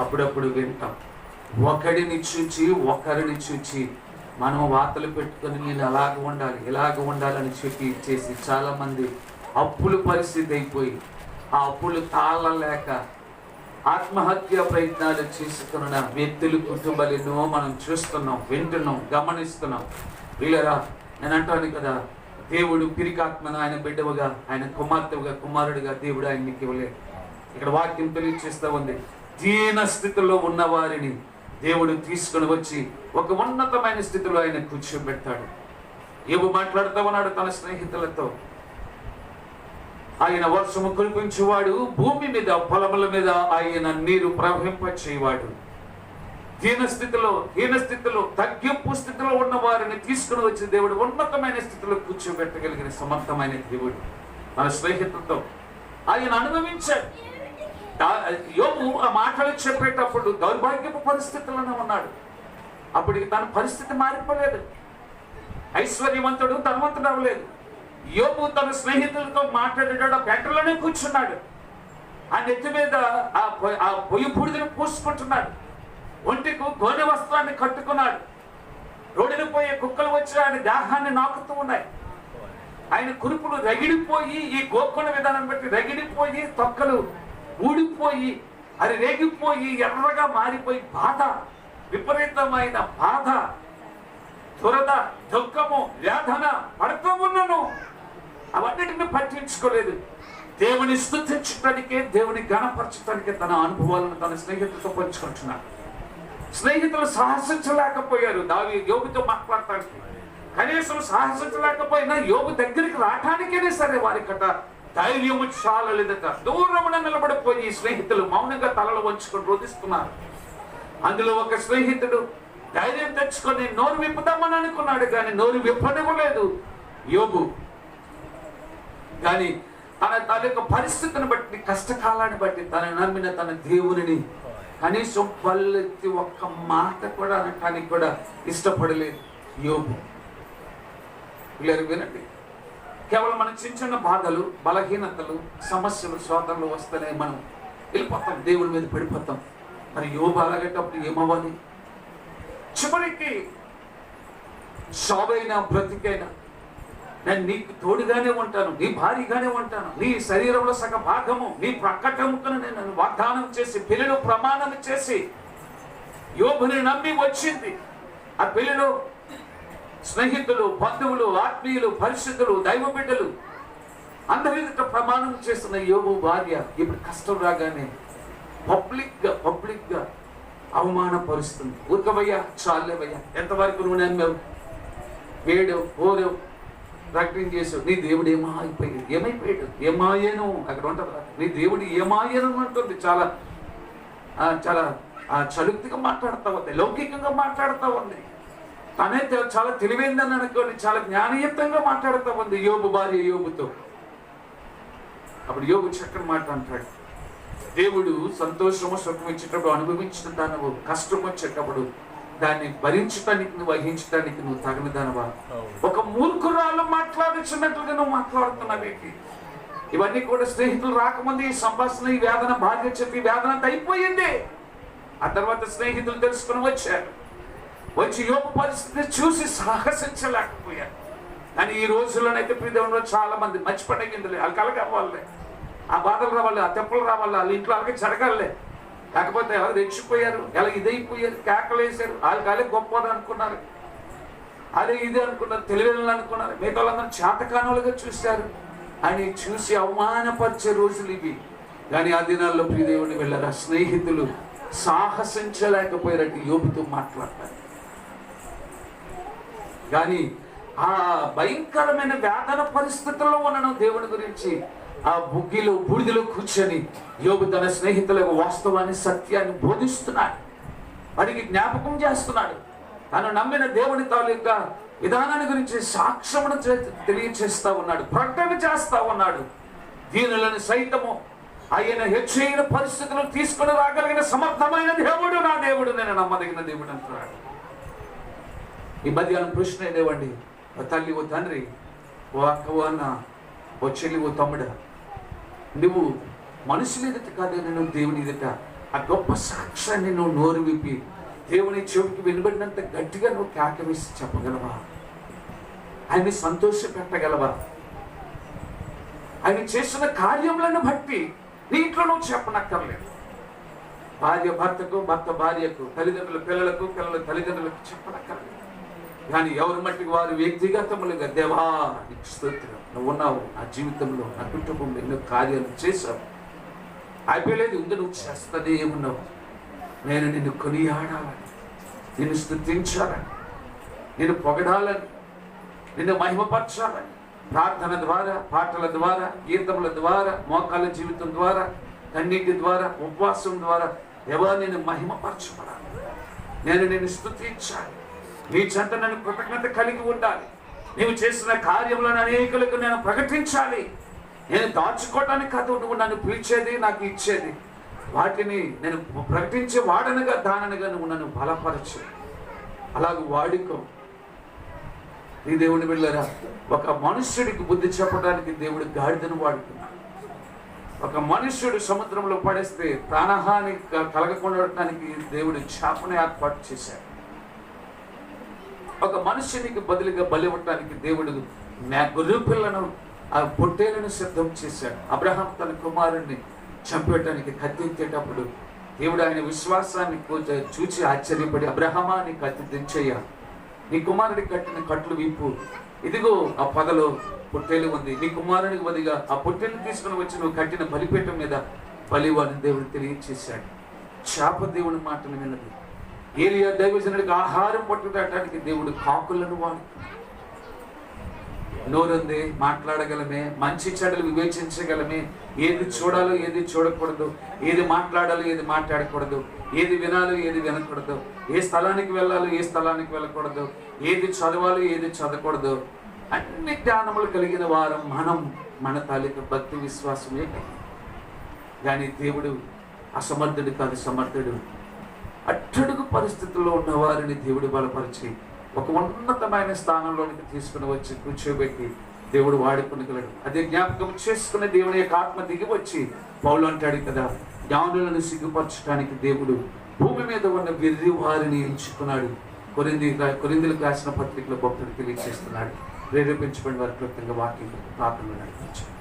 అప్పుడప్పుడు వింటాం. ఒకడిని చూచి ఒకరిని చూచి మనం వార్తలు పెట్టుకొని నేను అలాగ ఉండాలి ఇలాగ ఉండాలని చెప్పి చేసి చాలామంది అప్పుల పరిస్థితి అయిపోయి ఆ అప్పులు తాళలేక ఆత్మహత్య ప్రయత్నాలు చేసుకున్న వ్యక్తులు కుటుంబాలు ఎన్నో మనం చూస్తున్నాం వింటున్నాం గమనిస్తున్నాం. వీళ్ళరా నేను అంటాను కదా దేవుడు పిరికాత్మను ఆయన బిడ్డవుగా ఆయన కుమార్తెవుగా కుమారుడిగా దేవుడు ఆయనకి ఇవ్వలేదు. ఇక్కడ వాక్యం తెలియచేస్తూ ఉంది. దీన స్థితిలో ఉన్న వారిని దేవుడు తీసుకొని వచ్చి ఒక ఉన్నతమైన స్థితిలో ఆయన కూర్చోబెడతాడు. ఏవో మాట్లాడుతూ ఉన్నాడు తన స్నేహితులతో. ఆయన వర్షము కురిపించేవాడు భూమి మీద పొలముల మీద ఆయన నీరు ప్రవహింపచేవాడు దీన స్థితిలో హీన స్థితిలో తగ్గింపు స్థితిలో ఉన్న వారిని తీసుకుని వచ్చి దేవుడు ఉన్నతమైన స్థితిలో కూర్చోబెట్టగలిగిన సమర్థమైన దేవుడు. తన స్నేహితులతో ఆయన అనుభవించాడు. యోగు ఆ మాటలు చెప్పేటప్పుడు దౌర్భాగ్యపు పరిస్థితుల్లోనే ఉన్నాడు. అప్పటికి తన పరిస్థితి మారిపోలేదు. ఐశ్వర్యవంతుడు ధనవంతుడు అవ్వలేదు. యోగు తన స్నేహితులతో మాట్లాడేటాడు ఆ పెంటలోనే కూర్చున్నాడు. ఆ నెత్తి మీద ఆ ఆ పొయ్యి బూడిదను పూసుకుంటున్నాడు. ఒంటికు గోనె వస్త్రాన్ని కట్టుకున్నాడు. రోడ్డున పోయే కుక్కలు వచ్చి ఆయన దాహాన్ని నాకుతూ ఉన్నాయి. ఆయన కురుపులు రగిడిపోయి ఈ గోకుల విధానం బట్టి రగిడిపోయి తొక్కలు ఊడిపోయి అది రేగిపోయి ఎర్రగా మారిపోయి బాధ విపరీతమైన బాధ దురద దుఃఖము వేదన పడుతూ ఉన్నాను. అవన్నిటిని పట్టించుకోలేదు. దేవుని స్థుతించడానికే దేవుని గణపరచడానికే తన అనుభవాలను తన స్నేహితులతో పంచుకుంటున్నాడు. స్నేహితులు సాహసించలేకపోయారు. దావి యోగుతో మాట్లాడటానికి. కనీసం సాహసించలేకపోయినా యోగు దగ్గరికి రావటానికైనా సరే వారి కథ. ధైర్యము చాలలేదట దూరమున నిలబడిపోయి స్నేహితులు మౌనంగా తలలు వంచుకొని రోధిస్తున్నారు. అందులో ఒక స్నేహితుడు ధైర్యం తెచ్చుకొని నోరు విప్పుదామని అనుకున్నాడు కానీ నోరు విప్పనివ్వలేదు. యోగు కానీ తన తన యొక్క పరిస్థితిని బట్టి కష్టకాలాన్ని బట్టి తన నమ్మిన తన దేవునిని కనీసం పల్లెత్తి ఒక్క మాట కూడా అనటానికి కూడా ఇష్టపడలేదు యోగు పిల్లలు వినండి. కేవలం మన చిన్న చిన్న బాధలు బలహీనతలు సమస్యలు శోధనలు వస్తేనే మనం వెళ్ళిపోతాం దేవుడి మీద పడిపోతాం. మరి యోగ అలాగేటప్పుడు ఏమవ్వాలి? చివరికి సావైనా బ్రతికైనా నేను నీకు తోడుగానే ఉంటాను నీ భారీగానే ఉంటాను నీ శరీరంలో సగ భాగము నీ ప్రక్కటముకను నేను వాగ్దానం చేసి పిల్లలు ప్రమాణం చేసి యోగుని నమ్మి వచ్చింది. ఆ పిల్లలు స్నేహితులు బంధువులు ఆత్మీయులు పరిశుద్ధులు దైవ బిడ్డలు అందరి ప్రమాణం చేస్తున్న యోగు భార్య ఇప్పుడు కష్టం రాగానే పబ్లిక్గా పబ్లిక్గా అవమానపరుస్తుంది. ఉరకవయ్యా చాలేవయ్యా ఎంతవరకు నువ్వు నమ్మావు? వేడు ఓరు ప్రకటన చేసావు. నీ దేవుడు ఏమా అయిపోయాడు ఏమైపోయాడు? ఏమాయను? అక్కడ ఉంటుంది నీ దేవుడు ఏమాయను అంటుంది. చాలా చాలా చలుక్తిగా మాట్లాడుతూ ఉంది లౌకికంగా మాట్లాడుతూ ఉంది. తనే తె- చాలా తెలివైందని అనుకోని చాలా జ్ఞానయుక్తంగా మాట్లాడుతూ ఉంది యోబు భార్య యోబుతో. అప్పుడు యోబు చక్కని మాట అంటాడు. దేవుడు సంతోషము సుఖం ఇచ్చేటప్పుడు అనుభవించిన దానవు కష్టం వచ్చేటప్పుడు దాన్ని భరించడానికి నువ్వు వహించడానికి నువ్వు తగిన దానవా ఒక మూర్ఖురాలు మాట్లాడుచున్నట్లుగా నువ్వు మాట్లాడుతున్నావేంటి? ఇవన్నీ కూడా స్నేహితులు రాకముందు ఈ సంభాషణ ఈ వేదన భార్య చెప్పి వేదన అయిపోయింది. ఆ తర్వాత స్నేహితులు తెలుసుకుని వచ్చారు. వచ్చి యోగ పరిస్థితి చూసి సాహసించలేకపోయారు కానీ ఈ రోజుల్లోనైతే ప్రీతంలో చాలా మంది మర్చిపడగిందిలే. వాళ్ళు కలగవ్వాలి ఆ బాధలు రావాలి ఆ తెప్పలు రావాలి వాళ్ళ ఇంట్లో వాళ్ళకి జరగాలే. కాకపోతే ఎవరు రెచ్చిపోయారు ఎలా ఇదైపోయారు కేకలు వేసారు వాళ్ళు కాలే గొప్ప అనుకున్నారు. అదే ఇది అనుకున్నారు తెలివైన అనుకున్నారు. మిగతా వాళ్ళందరూ చేతకానులుగా చూశారు. అని చూసి అవమానపరిచే రోజులు ఇవి. కానీ ఆ దినాల్లో ప్రియదేవుని వెళ్ళారు. ఆ స్నేహితులు సాహసించలేకపోయారంటే యోపుతో మాట్లాడతారు. కానీ ఆ భయంకరమైన వేదన పరిస్థితుల్లో ఉండడం దేవుని గురించి. ఆ బుగ్గిలో బూడిదలో కూర్చొని యోగు తన స్నేహితులకు వాస్తవాన్ని సత్యాన్ని బోధిస్తున్నాడు. వాడికి జ్ఞాపకం చేస్తున్నాడు. తను నమ్మిన దేవుని తాలూకా విధానాన్ని గురించి సాక్ష్యమును చే- తెలియచేస్తా ఉన్నాడు. ప్రకటన చేస్తా ఉన్నాడు. దీనులను సైతము ఆయన హెచ్చైన పరిస్థితులను తీసుకుని రాగలిగిన సమర్థమైన దేవుడు నా దేవుడు. నేను నమ్మదగిన దేవుడు అంటున్నాడు. ఈ మధ్యాహ్నం ప్రశ్న లేవండి ఓ తల్లి ఓ తండ్రి ఓ అక్క ఓ అన్న ఓ చెల్లి ఓ తమ్ముడ? నువ్వు మనుషుల ఎదుట కాదు నేను దేవుని ఎదుట. ఆ గొప్ప సాక్ష్యాన్ని నువ్వు నోరు విప్పి దేవుని చెవికి వినబడినంత గట్టిగా నువ్వు కేకవేసి చెప్పగలవా? ఆయన్ని సంతోష పెట్టగలవా ఆయన చేసిన కార్యములను బట్టి నీట్లో నువ్వు చెప్పనక్కర్లేదు. భార్య భర్తకు భర్త భార్యకు తల్లిదండ్రుల పిల్లలకు పిల్లల తల్లిదండ్రులకు చెప్పనక్కర్లేదు. కానీ ఎవరి మట్టికి వారు వ్యక్తిగతములుగా దేవా నీకు స్తోత్రం. నువ్వు ఉన్నావు నా జీవితంలో నా కుటుంబంలో ఎన్నో కార్యాలు చేశావు. అయిపోయలేదు ఇంకా నువ్వు చేస్తూనే ఉన్నావు. నేను నిన్ను కొనియాడాలని నిన్ను స్థుతించాలని నిన్ను పొగడాలని నిన్ను మహిమపరచాలని ప్రార్థన ద్వారా పాటల ద్వారా గీతముల ద్వారా మోకాల జీవితం ద్వారా కన్నీటి ద్వారా ఉపవాసం ద్వారా ఎవరు నేను మహిమపరచబడాలి నేను నిన్ను స్థుతించాలి. నీ చెంత నన్ను కృతజ్ఞత కలిగి ఉండాలి. నీవు చేసిన కార్యములను అనేకులకు నేను ప్రకటించాలి. నేను దాచుకోవటానికి కాదు నువ్వు నన్ను పిలిచేది నాకు ఇచ్చేది. వాటిని నేను ప్రకటించే వాడనగా దాననగా నువ్వు నన్ను బలపరచు. అలాగే వాడుకో. ఈ దేవుని వెళ్ళరా ఒక మనుష్యుడికి బుద్ధి చెప్పడానికి దేవుడు గాడిదను వాడుకున్నాడు ఒక మనుష్యుడు సముద్రంలో పడేస్తే ప్రాణహాని కలగకుండా ఉండటానికి దేవుడు చేపను ఏర్పాటు చేశాడు. ఒక మనుషునికి బదులుగా బలి ఇవ్వటానికి దేవుడు నా గొర్రె పిల్లను ఆ పొట్టేలను సిద్ధం చేశాడు. అబ్రహాం తన కుమారుణ్ణి చంపేయటానికి కత్తించేటప్పుడు దేవుడు ఆయన విశ్వాసాన్ని చూచి ఆశ్చర్యపడి అబ్రహమా నీ కత్తి దించయ్యా. నీ కుమారుడి కట్టిన కట్లు వీపు. ఇదిగో ఆ పదలో పొట్టేలు ఉంది. నీ కుమారునికి బదిగా ఆ పొట్టేలు తీసుకుని వచ్చి నువ్వు కట్టిన బలిపీఠం మీద బలివాని దేవుడు తెలియచేశాడు. శాప దేవుని మాటలు విన్నది. ఏలియా దైవజనుడికి ఆహారం పట్టుకోవటానికి దేవుడు కాకులను వాడు. నోరుంది మాట్లాడగలమే మంచి చెడులు వివేచించగలమే. ఏది చూడాలో ఏది చూడకూడదు. ఏది మాట్లాడాలో ఏది మాట్లాడకూడదు. ఏది వినాలో ఏది వినకూడదు. ఏ స్థలానికి వెళ్ళాలో ఏ స్థలానికి వెళ్ళకూడదు. ఏది చదవాలో ఏది చదవకూడదు. అన్ని జ్ఞానములు కలిగిన వారు మనం మన తాలూకు భక్తి విశ్వాసమే. కానీ దేవుడు అసమర్థుడు కాదు సమర్థుడు. అట్టడుగు పరిస్థితుల్లో ఉన్న వారిని దేవుడు బలపరిచి ఒక ఉన్నతమైన స్థానంలోనికి తీసుకుని వచ్చి కూర్చోబెట్టి దేవుడు వాడుకునగలడు అదే జ్ఞాపకం చేసుకుని దేవుని యొక్క ఆత్మ దిగి వచ్చి పౌలు అంటాడు కదా జ్ఞానులను సిగ్గుపరచడానికి దేవుడు భూమి మీద ఉన్న వెర్రి వారిని ఎంచుకున్నాడు. కొరింది కొరిందులకు రాసిన పత్రికలో భక్తుడు తెలియజేస్తున్నాడు. ప్రేరేపించబడిన వారి క్లుప్తంగా వాక్యం ప్రార్థనలు నడిపించాడు.